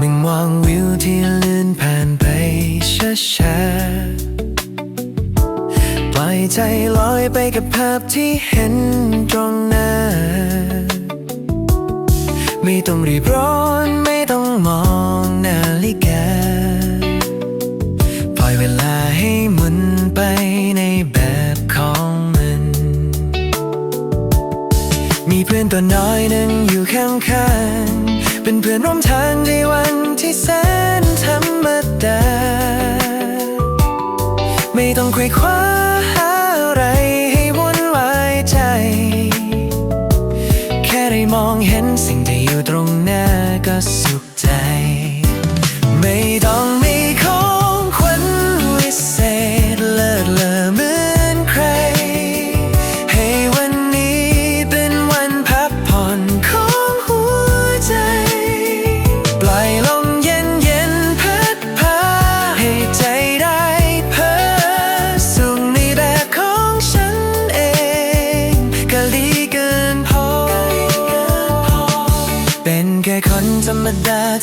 มึงมองวิวที่เลื่อนผ่านไปช้าๆปล่อยใจลอยไปกับภาพที่เห็นตรงหน้า ไม่ต้องรีบร้อนไม่ต้องมองนาฬิกา ปล่อยเวลาให้หมุนไปในแบบของมัน มีเพื่อนตัวน้อยหนึ่งอยู่ข้างๆ เป็นเพื่อนร่วมทางในวัน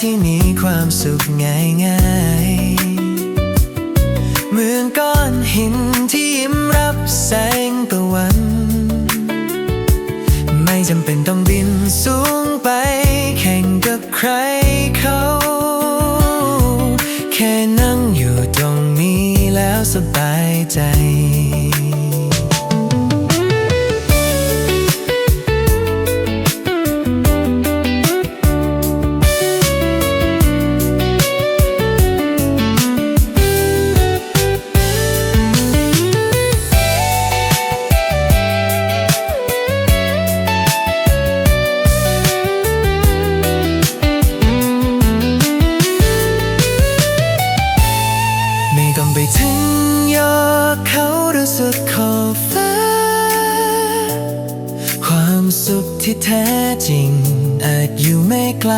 ที่มีความสุขง่ายๆเหมือนก้อนหินที่ยิ้มรับแสงตะวัน ไม่จำเป็นต้องบินสูงไป แข่งกับใครเขา แค่นั่งอยู่ตรงนี้แล้วสบายใจ ที่แท้จริงอาจอยู่ไม่ไกล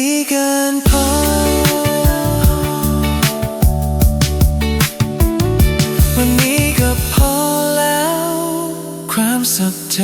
ดีเกินพอ วันนี้ก็พอแล้ว ความสุขใจ